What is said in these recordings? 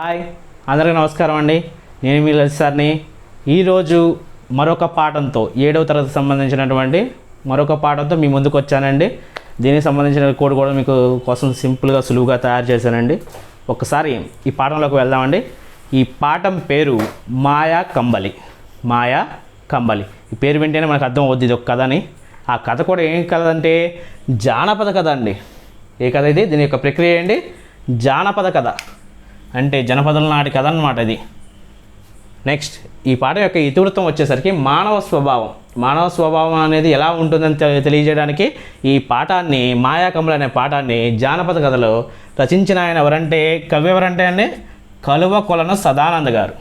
Hi అందరికీ నమస్కారం అండి. నేను మీ లలిత్ సార్ని. ఈరోజు మరొక పాఠంతో ఏడవ తరగతి సంబంధించినటువంటి మరొక పాఠంతో మీ ముందుకు వచ్చానండి. దీనికి సంబంధించిన కోడ్ కూడా మీకు కోసం సింపుల్గా సులువుగా తయారు చేశానండి. ఒకసారి ఈ పాఠంలోకి వెళ్దామండి. ఈ పాఠం పేరు మాయా కంబలి. మాయా కంబలి. ఈ పేరు వింటేనే మనకు అర్థం అవుద్ది ఇది ఒక కథ అని ఆ కథ కూడా ఏం కథ అంటే జానపద కథ అండి. ఏ కథ ఇది? దీని యొక్క ప్రక్రియ ఏంటి? జానపద కథ. అంటే జనపదుల నాటి కథ అన్నమాట ఇది నెక్స్ట్ ఈ పాట యొక్క ఇతివృత్తం వచ్చేసరికి మానవ స్వభావం. మానవ స్వభావం అనేది ఎలా ఉంటుందని తె- తెలియజేయడానికి ఈ పాఠాన్ని మాయాకములు అనే పాఠాన్ని జానపద కథలో రచించిన ఆయన ఎవరంటే కవి ఎవరంటే అండి? కలువ కొలను సదానంద గారు.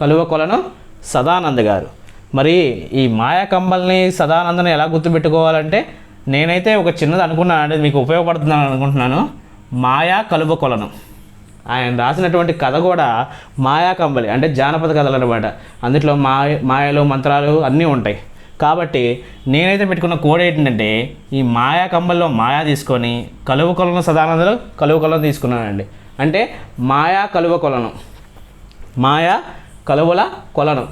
కలువ కొలను సదానంద గారు. మరి ఈ మాయాకంబల్ని సదానందని ఎలా గుర్తుపెట్టుకోవాలంటే నేనైతే ఒక చిన్నది అనుకున్నాను అంటే మీకు ఉపయోగపడుతుందని అనుకుంటున్నాను. మాయా కలువ కొలను. ఆయన రాసినటువంటి కథ కూడా మాయా కంబలి అంటే జానపద కథలు అనమాట అందులో మాయ మాయలు మంత్రాలు అన్నీ ఉంటాయి. కాబట్టి నేనైతే పెట్టుకున్న కోడ్ ఏంటంటే ఈ మాయా కంబల్లో మాయా తీసుకొని కలువ కొలను సదానందలో కలువ కొలను తీసుకున్నానండి. అంటే మాయా కలువ కొలను. మాయా కలువల కొలను.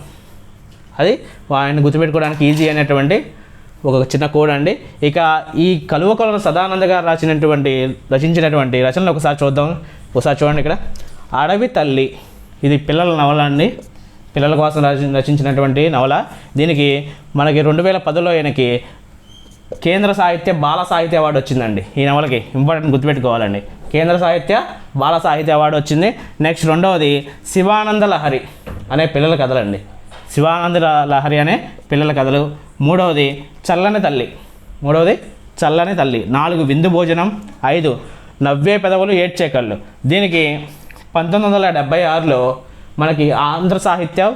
అది ఆయన గుర్తుపెట్టుకోవడానికి ఈజీ అయినటువంటి ఒక చిన్న కోడ్ అండి. ఇక ఈ కలువ కొలను సదానంద గారు రాసినటువంటి రచించినటువంటి రచనలు ఒకసారి చూద్దాం. ఒకసారి చూడండి ఇక్కడ. అడవి తల్లి. ఇది పిల్లల నవల అండి. పిల్లల కోసం రచ రచించినటువంటి నవల. దీనికి మనకి రెండు వేల పదిలో ఈయనకి కేంద్ర సాహిత్య బాల సాహిత్య అవార్డు వచ్చిందండి. ఈ నవలకి ఇంపార్టెంట్ గుర్తుపెట్టుకోవాలండి. కేంద్ర సాహిత్య బాల సాహిత్య అవార్డు వచ్చింది. నెక్స్ట్ రెండవది శివానంద లహరి అనే పిల్లల కథలండి. శివానంద లహరి అనే పిల్లల కథలు. మూడవది చల్లని తల్లి. మూడవది చల్లని తల్లి. నాలుగు విందు భోజనం. ఐదు నవ్వే పెదవులు ఏడ్చే కళ్ళు. దీనికి పంతొమ్మిది వందల డెబ్బై ఆరులో మనకి ఆంధ్ర సాహిత్య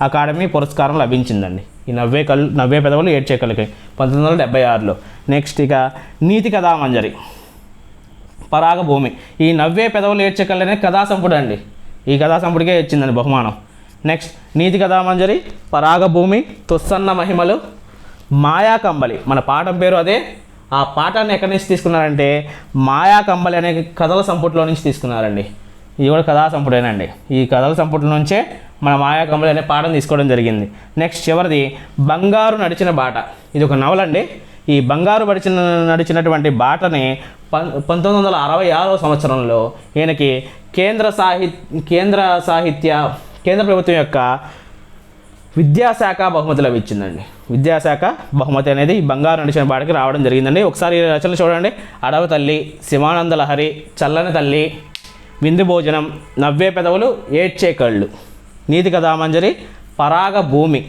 అకాడమీ పురస్కారం లభించిందండి. ఈ నవ్వే కళ్ళు నవ్వే పెదవులు ఏడ్చే కళ్ళకి పంతొమ్మిది వందల డెబ్బై ఆరులో. నెక్స్ట్ ఇక నీతి కథామంజరి పరాగ భూమి ఈ నవ్వే పెదవులు ఏడ్చే కళ్ళు అనేది కథా సంపుడు అండి. ఈ కథా సంపుడికే ఇచ్చిందండి బహుమానం. నెక్స్ట్ నీతి కథామంజరి పరాగ భూమి తుస్సన్న మహిమలు మాయా కంబలి మన పాఠం పేరు అదే ఆ పాఠాన్ని ఎక్కడి నుంచి తీసుకున్నారంటే మాయా కంబలి అనే కథల సంపుట్లో నుంచి తీసుకున్నారండి. ఇది కూడా కథా సంపుటేనండి. ఈ కథల సంపుటి నుంచే మన మాయా కంబలి అనే పాఠం తీసుకోవడం జరిగింది. నెక్స్ట్ చివరిది బంగారు నడిచిన బాట. ఇది ఒక నవలండి. ఈ బంగారు పడిచిన నడిచినటువంటి బాటని పం పంతొమ్మిది వందల అరవై ఆరో సంవత్సరంలో ఈయనకి కేంద్ర సాహిత్య కేంద్ర సాహిత్య కేంద్ర ప్రభుత్వం యొక్క విద్యాశాఖ బహుమతి లభించిందండి విద్యాశాఖ బహుమతి అనేది బంగారు నడిచిన పాటకి రావడం జరిగిందండి. ఒకసారి రచనలు చూడండి. అడవి తల్లి శివానంద లహరి చల్లని తల్లి విందు భోజనం నవ్వే పెదవులు ఏడ్చే కళ్ళు నీతి కథామంజరి పరాగ భూమి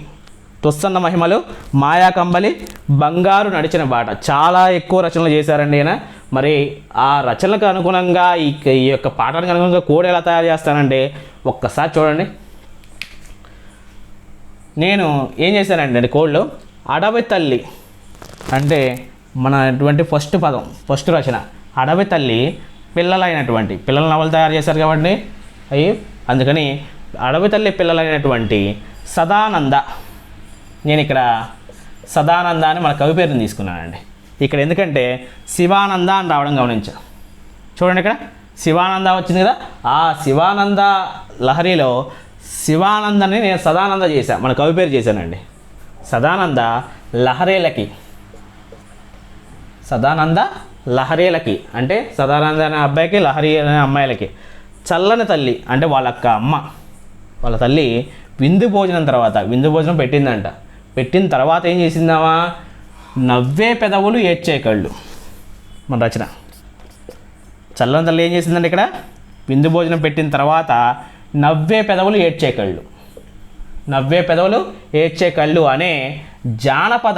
తుస్సన్న మహిమలు మాయా కంబలి బంగారు నడిచిన బాట. చాలా ఎక్కువ రచనలు చేశారండి ఈయన. మరి ఆ రచనలకు అనుగుణంగా ఈ ఈ యొక్క పాఠానికి అనుగుణంగా కోడ్ ఎలా తయారు చేస్తానంటే ఒక్కసారి చూడండి. నేను ఏం చేశానంటే అండి అడవి తల్లి అంటే మన అటువంటి ఫస్ట్ పదం ఫస్ట్ రచన. అడవి తల్లి పిల్లలైనటువంటి పిల్లల నవలు తయారు చేశారు కాబట్టి అవి అందుకని అడవి తల్లి పిల్లలైనటువంటి సదానంద నేను ఇక్కడ సదానంద అని మన కవి పేరుని తీసుకున్నానండి. ఇక్కడ ఎందుకంటే శివానంద అని రావడం గమనించా. చూడండి ఇక్కడ శివానంద వచ్చింది కదా? ఆ శివానంద లహరిలో శివానందని నేను సదానంద చేశాను మన కవి పేరు చేశానండి. సదానంద లహరేలకి. సదానంద లహరీలకి. అంటే సదానంద అనే అబ్బాయికి లహరి అనే అమ్మాయిలకి. చల్లని తల్లి అంటే వాళ్ళ అక్క అమ్మ. వాళ్ళ తల్లి విందు భోజనం తర్వాత విందు భోజనం పెట్టిందంట. పెట్టిన తర్వాత ఏం చేసిందామా నవ్వే పెదవులు ఏడ్చే కళ్ళు. మన రచన. చల్లని తల్లి ఏం చేసిందండి ఇక్కడ? విందు భోజనం పెట్టిన తర్వాత నవ్వే పెదవులు ఏడ్చే కళ్ళు. నవ్వే పెదవులు ఏడ్చే కళ్ళు అనే జానపద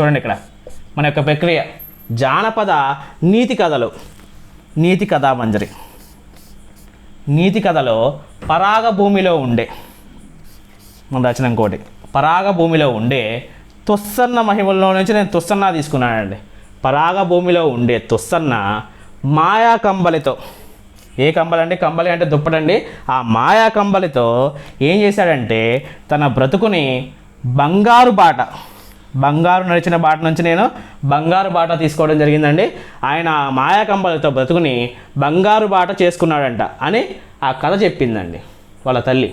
చూడండి ఇక్కడ మన యొక్క ప్రక్రియ. జానపద నీతి కథలు. నీతి కథా మంజరి. నీతి కథలో పరాగ భూమిలో ఉండే మన రచన ఇంకోటి పరాగ భూమిలో ఉండే తుస్సన్న మహిమల్లో నుంచి నేను తుస్సన్న తీసుకున్నానండి. పరాగ భూమిలో ఉండే తుస్సన్న మాయా కంబలితో ఏ కంబలండి? కంబలి అంటే దుప్పటండి. ఆ మాయా కంబలితో ఏం చేశాడంటే తన బ్రతుకుని బంగారు బాట బంగారు నడిచిన బాట నుంచి నేను బంగారు బాట తీసుకోవడం జరిగిందండి. ఆయన మాయా కంబలితో బ్రతుకుని బంగారు బాట చేసుకున్నాడంట అని ఆ కథ చెప్పిందండి వాళ్ళ తల్లి.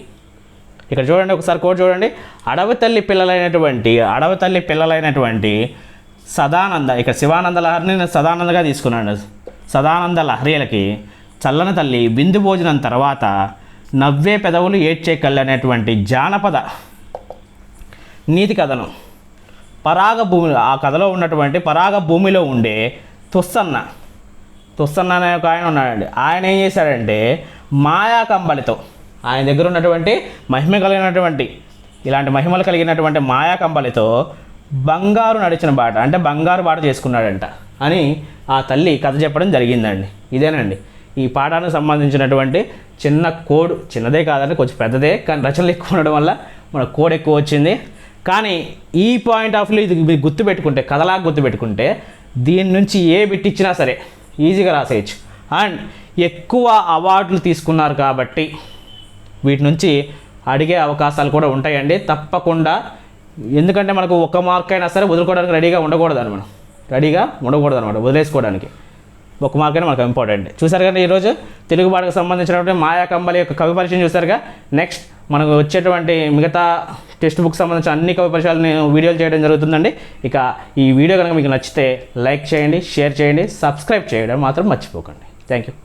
ఇక్కడ చూడండి ఒకసారి కోడ్ చూడండి. అడవి తల్లి పిల్లలైనటువంటి అడవి తల్లి పిల్లలైనటువంటి సదానంద ఇక్కడ శివానంద లహరిని నేను సదానందగా తీసుకున్నాను. సదానంద లహరీలకి చల్లని తల్లి బిందు భోజనం తర్వాత నవ్వే పెదవులు ఏడ్చే కళ్ళు అనేటువంటి జానపద నీతి కథను. పరాగ భూమిలో ఆ కథలో ఉన్నటువంటి పరాగ భూమిలో ఉండే తుస్సన్న. తుస్సన్న అనే ఒక ఆయన ఉన్నాడండి. ఆయన ఏం చేశాడంటే మాయా కంబలితో ఆయన దగ్గర ఉన్నటువంటి మహిమ కలిగినటువంటి ఇలాంటి మహిమలు కలిగినటువంటి మాయా కంబలితో బంగారు నడిచిన బాట అంటే బంగారు బాట చేసుకున్నాడంట అని ఆ తల్లి కథ చెప్పడం జరిగిందండి. ఇదేనండి. ఈ పాఠానికి సంబంధించినటువంటి చిన్న కోడ్ చిన్నదే కాదండి కొంచెం పెద్దదే కానీ రచనలు ఎక్కువ ఉండడం వల్ల మన కోడ్ ఎక్కువ వచ్చింది. కానీ ఈ పాయింట్ ఆఫ్ వ్యూ ఇది మీరు గుర్తుపెట్టుకుంటే కథలాగా గుర్తుపెట్టుకుంటే దీని నుంచి ఏ బిట్ ఇచ్చినా సరే ఈజీగా రాసేయచ్చు. అండ్ ఎక్కువ అవార్డులు తీసుకున్నారు కాబట్టి వీటి నుంచి అడిగే అవకాశాలు కూడా ఉంటాయండి. తప్పకుండా ఎందుకంటే మనకు ఒక మార్క్ అయినా సరే వదులుకోవడానికి రెడీగా ఉండకూడదు మనం రెడీగా ఉండకూడదు అనమాట వదిలేసుకోవడానికి. ఒక మార్క్ అని మనకు ఇంపార్టెంట్ చూసారు కదా ఈరోజు తెలుగు భాషకు సంబంధించినటువంటి మాయా కంబలి యొక్క కవి పరిచయం చూసారుగా? నెక్స్ట్ మనకు వచ్చేటువంటి మిగతా టెక్స్ట్ బుక్ సంబంధించిన అన్ని కవి పరిచయాలు నేను వీడియోలు చేయడం జరుగుతుందండి. ఇక ఈ వీడియో కనుక మీకు నచ్చితే లైక్ చేయండి షేర్ చేయండి సబ్స్క్రైబ్ చేయడం మాత్రం మర్చిపోకండి. Thank you